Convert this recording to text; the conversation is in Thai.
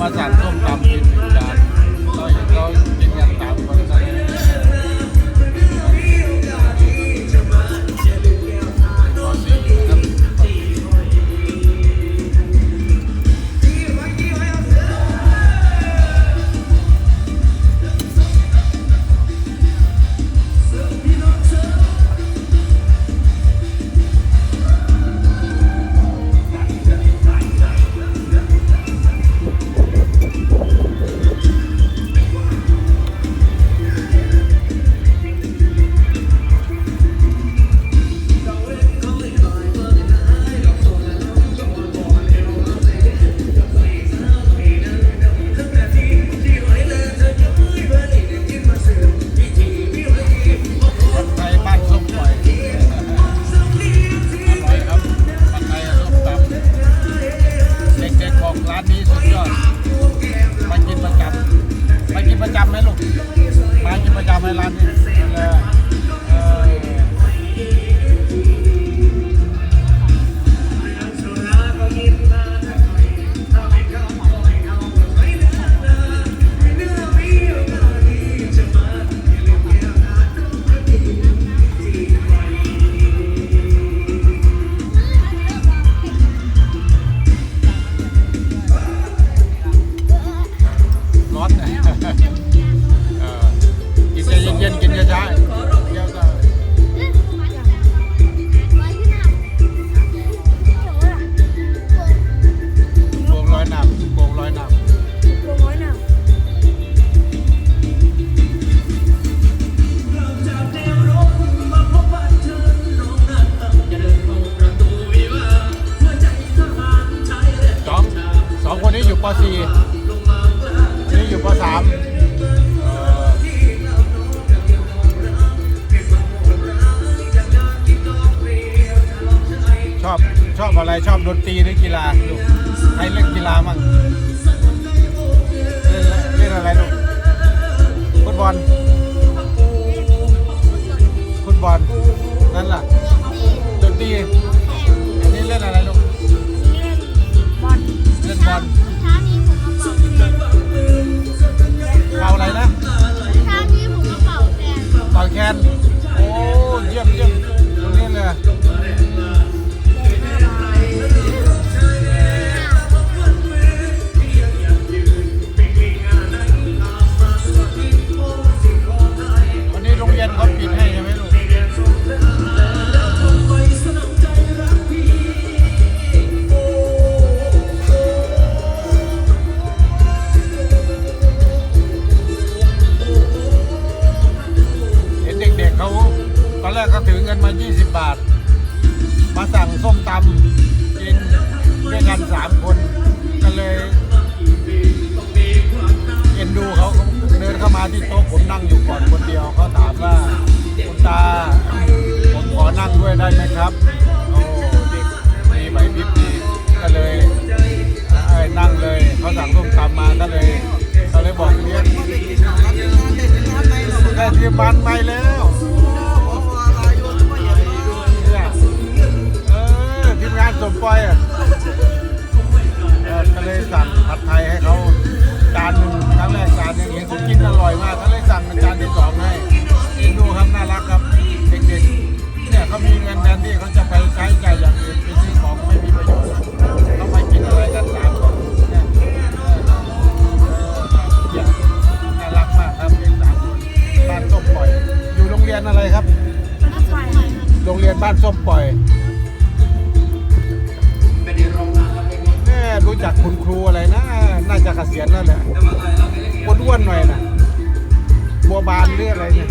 มาสั่งส้มตำ องคนนี้อยู่ป .4 นี่อยู่ป .3 เอ่อชอบชอบอะไรชอบดนตรีหรือกีฬาลูกใครเล่นกีฬามั่งเล่นเล่นอะไรลูกฟุตบอล รกเขาถือเงินมา 20 บาท มาสั่งส้มตำกินด้วยกันสามคน ก็เลยเอ็นดูเขาเดินเข้ามาที่โต๊ะผมนั่งอยู่ก่อนคนเดียวเขาถามว่าคุณตาผมขอนั่งด้วยได้ไหมครับ รับน่ากครับเด็กๆเนี่ยเขามีเงินแทนที่เขาจะไปใช้จ่ายอย่างอื่นไปซื้อของไม่มีประโยชน์เขาไปกินอะไรกันสามคนเนี่ยน่ารักมากครับเด็กสามคนบ้านส้มปล่อย อยู่โรงเรียนอะไรครับ โรงเรียนบ้านส้มปล่อยแม่รู้จักคุณครูอะไรนะน่าจะเกษียณแล้วแหละอ้วนๆหน่อยนะบัวบานหรืออะไรเนี่ย